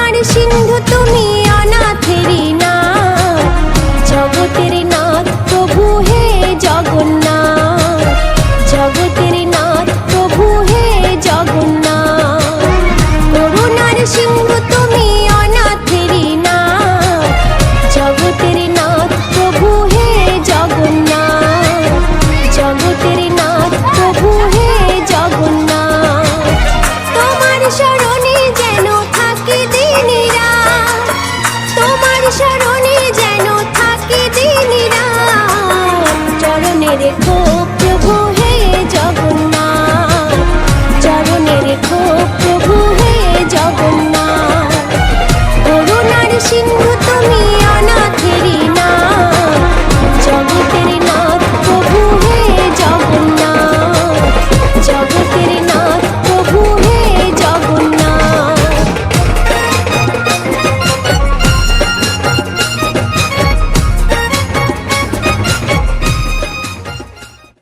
সোনার সিন্ধু তুমি অনাথেরি 一点。